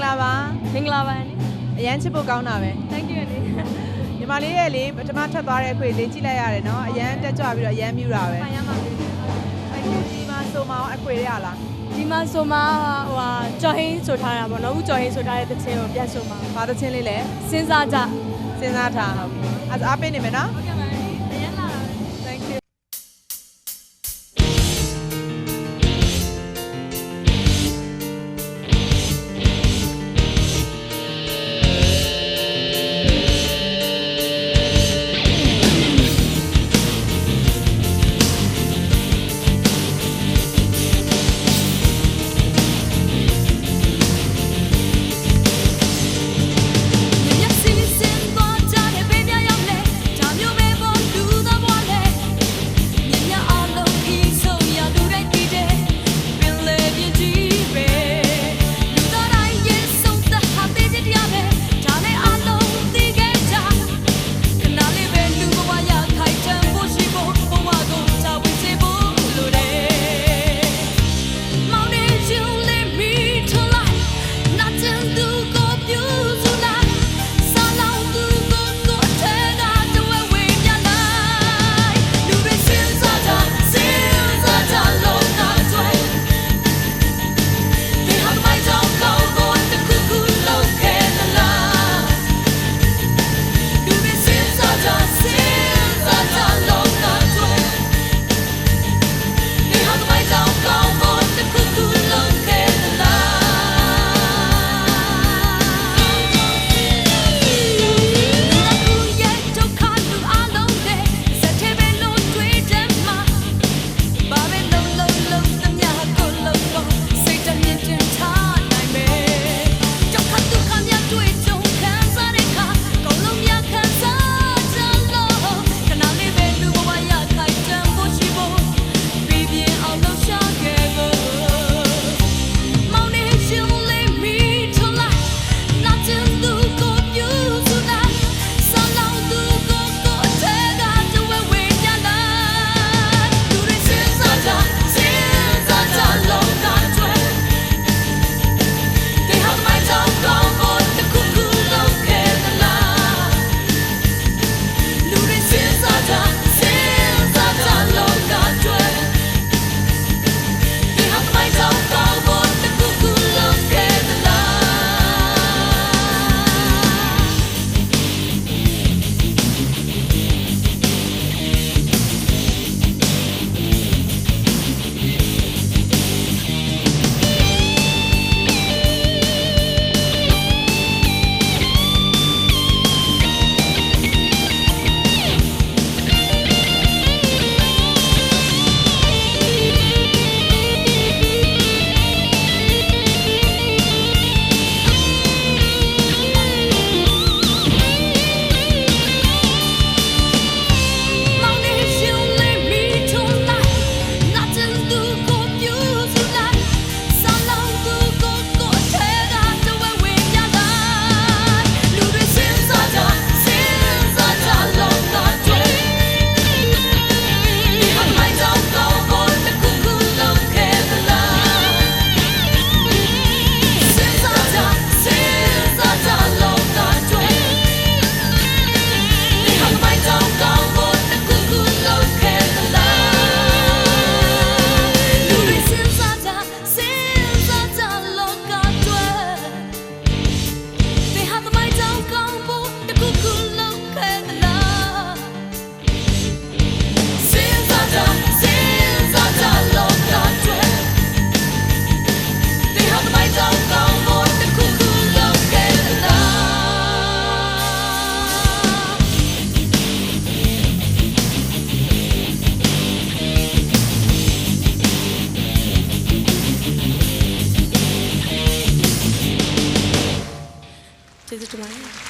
္ဂလာပါမင်္ဂလာပါလေအရန်ချစ်ဖို့ကောင်းတာပဲ thank you လေညီမလေးရဲ့လေပထမထွက်သွားတဲ့အခွေလေးကြည့်လိုက်ရတယ်နော်အရန်တက်ကြွပြီးတော့အရန်မြူတာပဲပါရမှာပြီ thank you ဒီမှာဆိုမအောင်အခွေရရလားဒီမှာဆိုမဟိုဟာကြော်ဟင်းဆိုထားတာပေါ့နော်အခုကြော်ဟင်းဆိုထားတဲ့တစ်ခြင်းကိုပြန်ဆိုမှာဘာသချင်းလေးလဲစဉ်းစားကြစဉ်းစားထားဟုတ်ပြီအဲ့ဒါအားပေးနေမယ်နော် sisi 姨